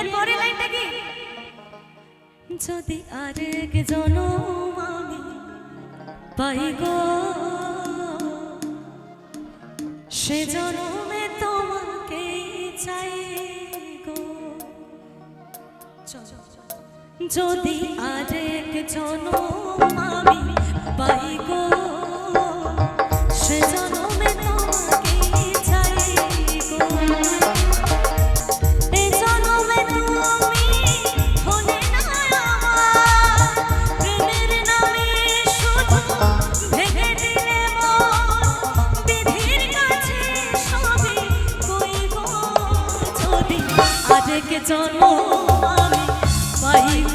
এর পরে লাইনটা কি? যদি আরেক জনম আমি পাই গো, সে জনমে তোমাকে চাই গো। যদি আরেক জনম আমি পাই গো থেকে জন্ম আমি পাইব।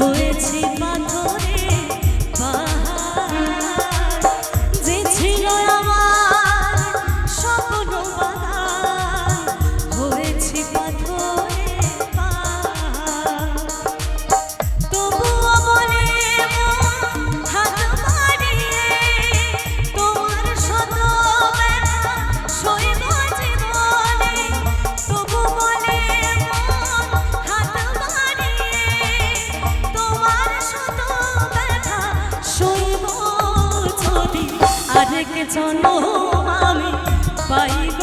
হয়েছে পাথর। আরেক জন্ম আমি পাইব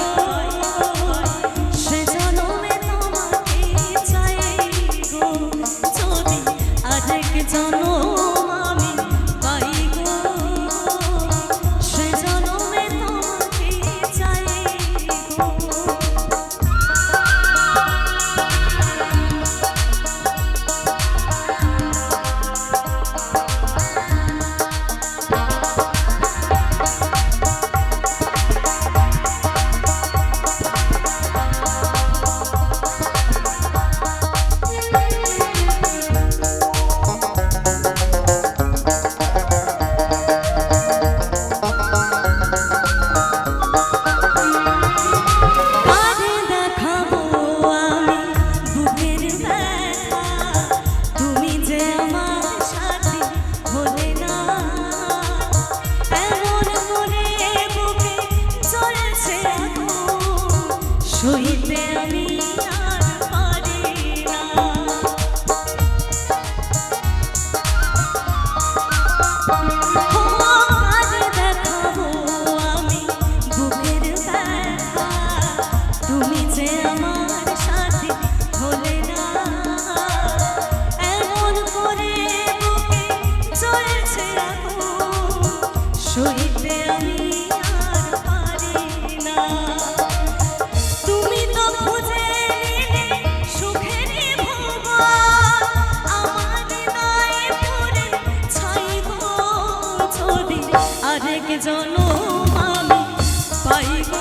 জনম আমি পাইব